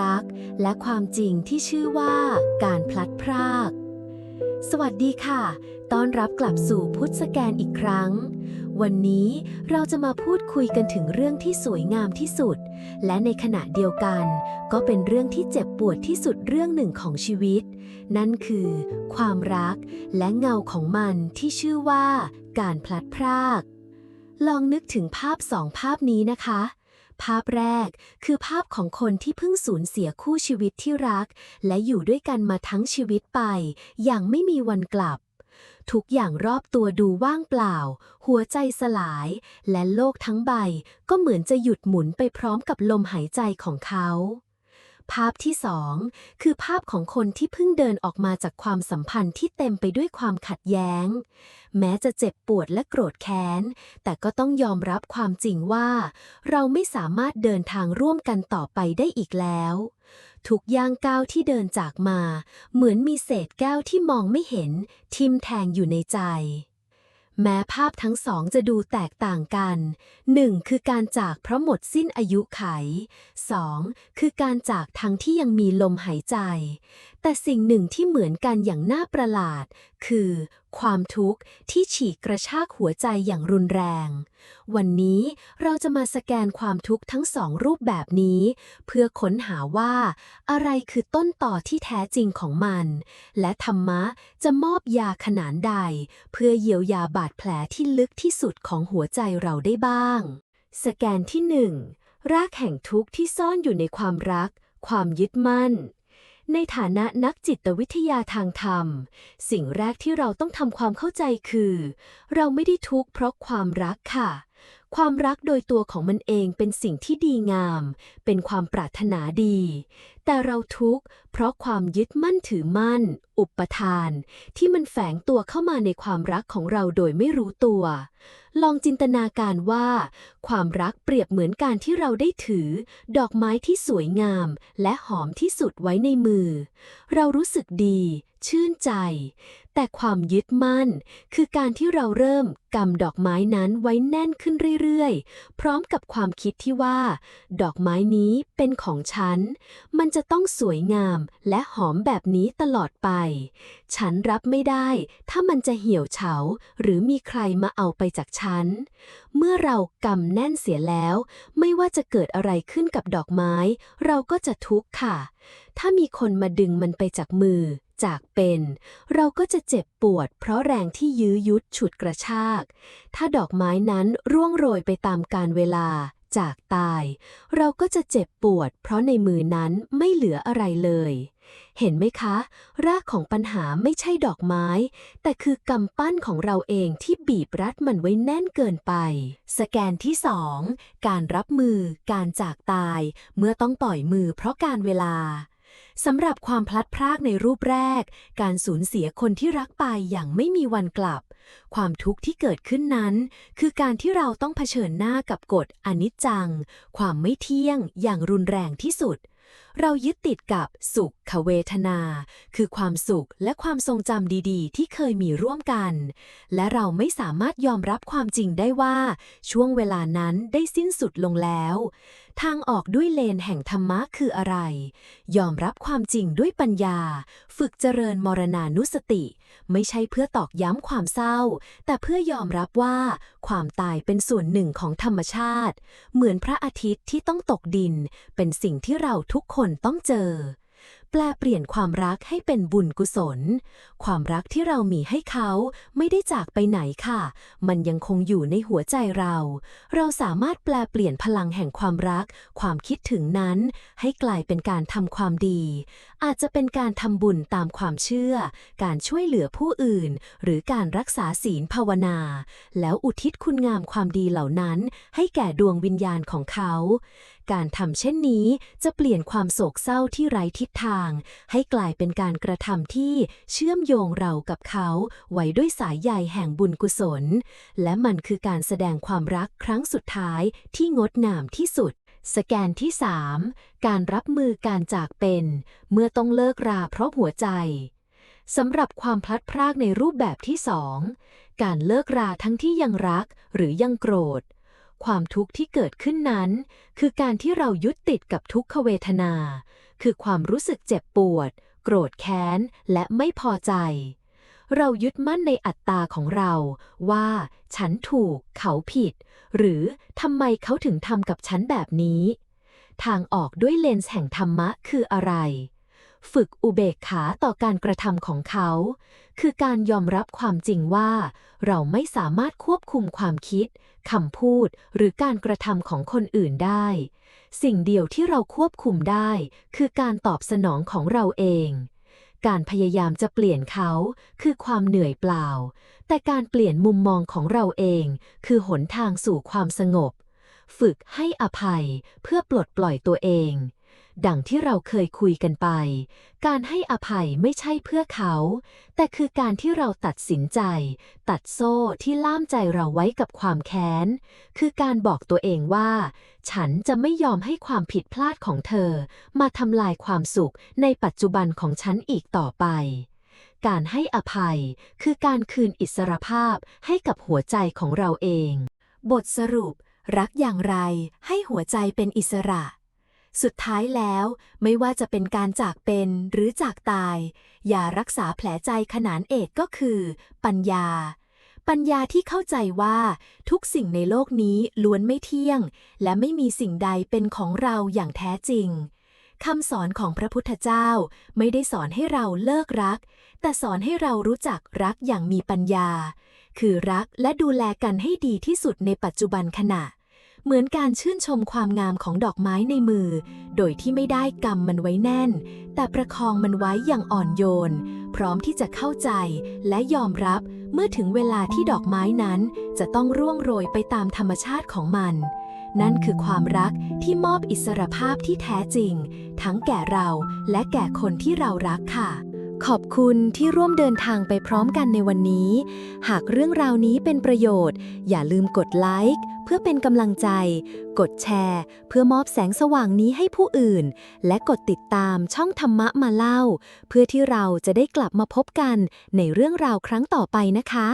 รัก และความจริงที่ชื่อว่าการพลัดพราก สวัสดีค่ะ ต้อนรับกลับสู่พุทธสแกนอีกครั้ง วันนี้เราจะมาพูดคุยกันถึงเรื่องที่สวยงามที่สุด และในขณะเดียวกัน ก็เป็นเรื่องที่เจ็บปวดที่สุดเรื่องหนึ่งของชีวิต นั่นคือ ความรักและเงาของมันที่ชื่อว่า การพลัดพราก ลองนึกถึงภาพสองภาพนี้นะคะ ภาพแรกคือภาพของคนที่เพิ่งสูญเสียคู่ชีวิตที่รัก และอยู่ด้วยกันมาทั้งชีวิตไป อย่างไม่มีวันกลับ ทุกอย่างรอบตัวดูว่างเปล่า หัวใจสลาย และโลกทั้งใบก็เหมือนจะหยุดหมุนไปพร้อมกับลมหายใจของเขา ภาพที่สองคือภาพของคนที่เพิ่งเดินออกมาจากความสัมพันธ์ที่เต็มไปด้วยความขัดแย้ง แม้จะเจ็บปวดและโกรธแค้น แต่ก็ต้องยอมรับความจริงว่า เราไม่สามารถเดินทางร่วมกันต่อไปได้อีกแล้ว ทุกย่างก้าวที่เดินจากมา เหมือนมีเศษแก้วที่มองไม่เห็น ทิมแทงอยู่ในใจ แม้ภาพทั้งสองจะดูแตกต่างกัน 1. คือการจากเพราะหมดสิ้นอายุไข 2. คือการจากทั้งที่ยังมีลมหายใจ แต่สิ่งหนึ่งที่เหมือนกันอย่างน่าประหลาด คือ ความทุกข์ที่ฉีกกระชากหัวใจอย่างรุนแรง วันนี้เราจะมาสแกนความทุกข์ทั้งสองรูปแบบนี้ เพื่อค้นหาว่า อะไรคือต้นต่อที่แท้จริงของมัน และธรรมะจะมอบยาขนานใด เพื่อเยียวยาบาดแผลที่ลึกที่สุดของหัวใจเราได้บ้าง สแกนที่หนึ่งรากแห่งทุกข์ที่ซ่อนอยู่ในความรัก ความยึดมั่น ในฐานะนักจิตวิทยาทางธรรม สิ่งแรกที่เราต้องทำความเข้าใจคือ เราไม่ได้ทุกข์เพราะความรักค่ะ ความรักโดยตัวของมันเองเป็นสิ่งที่ดีงาม เป็นความปรารถนาดี แต่เราทุกข์เพราะความยึดมั่นถือมั่น อุปทาน ที่มันแฝงตัวเข้ามาในความรักของเราโดยไม่รู้ตัว ลองจินตนาการว่า ความรักเปรียบเหมือนการที่เราได้ถือ ดอกไม้ที่สวยงาม และหอมที่สุดไว้ในมือ เรารู้สึกดี ชื่นใจ แต่ความยึดมั่น คือการที่เราเริ่มกำดอกไม้นั้นไว้แน่นขึ้นเรื่อยๆ พร้อมกับความคิดที่ว่า ดอกไม้นี้เป็นของฉัน มันจะต้องสวยงามและหอมแบบนี้ตลอดไป ฉันรับไม่ได้ ถ้ามันจะเหี่ยวเฉา หรือมีใครมาเอาไปจากฉัน เมื่อเรากำแน่นเสียแล้ว ไม่ว่าจะเกิดอะไรขึ้นกับดอกไม้ เราก็จะทุกข์ค่ะ ถ้ามีคนมาดึงมันไปจากมือ จากเป็น เราก็จะเจ็บปวด เพราะแรงที่ยื้อยุดฉุดกระชาก ถ้าดอกไม้นั้นร่วงโรยไปตามกาลเวลาจากตาย เราก็จะเจ็บปวด เพราะในมือนั้นไม่เหลืออะไรเลย เห็นไหมคะ รากของปัญหาไม่ใช่ดอกไม้ แต่คือกำปั้นของเราเองที่บีบรัดมันไว้แน่นเกินไป สแกนที่ 2 การรับมือ การจากตาย เมื่อต้องปล่อยมือเพราะการเวลา สำหรับความพลัดพรากในรูปแรก การสูญเสียคนที่รักไปอย่างไม่มีวันกลับ ความทุกข์ที่เกิดขึ้นนั้น คือการที่เราต้องเผชิญหน้ากับกฎอนิจจัง ความไม่เที่ยงอย่างรุนแรงที่สุด เรายึดติดกับสุขเวทนา คือความสุขและความทรงจำดีๆ ที่เคยมีร่วมกัน และเราไม่สามารถยอมรับความจริงได้ว่า ช่วงเวลานั้นได้สิ้นสุดลงแล้ว ทางออกด้วยเลนแห่งธรรมะคืออะไร ยอมรับความจริงด้วยปัญญา ฝึกเจริญมรณานุสติ ไม่ใช่เพื่อตอกย้ำความเศร้า แต่เพื่อยอมรับว่า ความตายเป็นส่วนหนึ่งของธรรมชาติ เหมือนพระอาทิตย์ที่ต้องตกดิน เป็นสิ่งที่เราทุกคนต้องเจอ แปลเปลี่ยนความรักให้เป็นบุญกุศล ความรักที่เรามีให้เขาไม่ได้จากไปไหนค่ะ มันยังคงอยู่ในหัวใจเรา เราสามารถแปลเปลี่ยนพลังแห่งความรัก ความคิดถึงนั้น ให้กลายเป็นการทำความดี อาจจะเป็นการทำบุญตามความเชื่อ การช่วยเหลือผู้อื่น หรือการรักษาศีลภาวนา แล้วอุทิศคุณงามความดีเหล่านั้น ให้แก่ดวงวิญญาณของเขา การทำเช่นนี้จะเปลี่ยนความโศกเศร้าที่ไร้ทิศทางให้กลายเป็นการกระทำที่เชื่อมโยงเรากับเขาไว้ด้วยสายใยแห่งบุญกุศล และมันคือการแสดงความรักครั้งสุดท้ายที่งดงามที่สุดสแกนที่ 3 การรับมือการจากเป็น เมื่อต้องเลิกราเพราะหัวใจสำหรับความพลัดพรากในรูปแบบที่สองการเลิกราทั้งที่ยังรักหรือยังโกรธ ความทุกข์ที่เกิดขึ้นนั้น คือการที่เรายึดติดกับทุกขเวทนา คือความรู้สึกเจ็บปวด โกรธแค้น และไม่พอใจ เรายึดมั่นในอัตตาของเรา ว่า ฉันถูก เขาผิด หรือทำไมเขาถึงทำกับฉันแบบนี้ ทางออกด้วยเลนส์แห่งธรรมะคืออะไร ฝึกอุเบกขาต่อการกระทำของเขา คือการยอมรับความจริงว่า เราไม่สามารถควบคุมความคิดคำพูดหรือการกระทำของคนอื่นได้ สิ่งเดียวที่เราควบคุมได้ คือการตอบสนองของเราเอง การพยายามจะเปลี่ยนเขาคือความเหนื่อยเปล่า แต่การเปลี่ยนมุมมองของเราเอง คือหนทางสู่ความสงบ ฝึกให้อภัยเพื่อปลดปล่อยตัวเอง ดังที่เราเคยคุยกันไป การให้อภัยไม่ใช่เพื่อเขา แต่คือการที่เราตัดสินใจ ตัดโซ่ที่ล่ามใจเราไว้กับความแค้น คือการบอกตัวเองว่า ฉันจะไม่ยอมให้ความผิดพลาดของเธอ มาทำลายความสุขในปัจจุบันของฉันอีกต่อไปการให้อภัยคือการคืนอิสรภาพให้กับหัวใจของเราเอง บทสรุป รักอย่างไรให้หัวใจเป็นอิสระ สุดท้ายแล้วไม่ว่าจะเป็นการจากเป็นหรือจากตาย อย่ารักษาแผลใจขนานเอกก็คือ ปัญญา ปัญญาที่เข้าใจว่าทุกสิ่งในโลกนี้ล้วนไม่เที่ยง และไม่มีสิ่งใดเป็นของเราอย่างแท้จริงคำสอนของพระพุทธเจ้าไม่ได้สอนให้เราเลิกรัก แต่สอนให้เรารู้จักรักอย่างมีปัญญา คือรักและดูแลกันให้ดีที่สุดในปัจจุบันขณะ เหมือนการชื่นชมความงามของดอกไม้ในมือ โดยที่ไม่ได้กำมันไว้แน่น แต่ประคองมันไว้อย่างอ่อนโยน พร้อมที่จะเข้าใจและยอมรับเมื่อถึงเวลาที่ดอกไม้นั้น จะต้องร่วงโรยไปตามธรรมชาติของมัน นั่นคือความรักที่มอบอิสรภาพที่แท้จริง ทั้งแก่เราและแก่คนที่เรารักค่ะ ขอบคุณที่ร่วมเดินทางไปพร้อมกันในวันนี้ หากเรื่องราวนี้เป็นประโยชน์ อย่าลืมกดไลค์เพื่อเป็นกำลังใจ กดแชร์ เพื่อมอบแสงสว่างนี้ให้ผู้อื่น และกดติดตามช่องธรรมะมาเล่า เพื่อที่เราจะได้กลับมาพบกันในเรื่องราวครั้งต่อไปนะคะ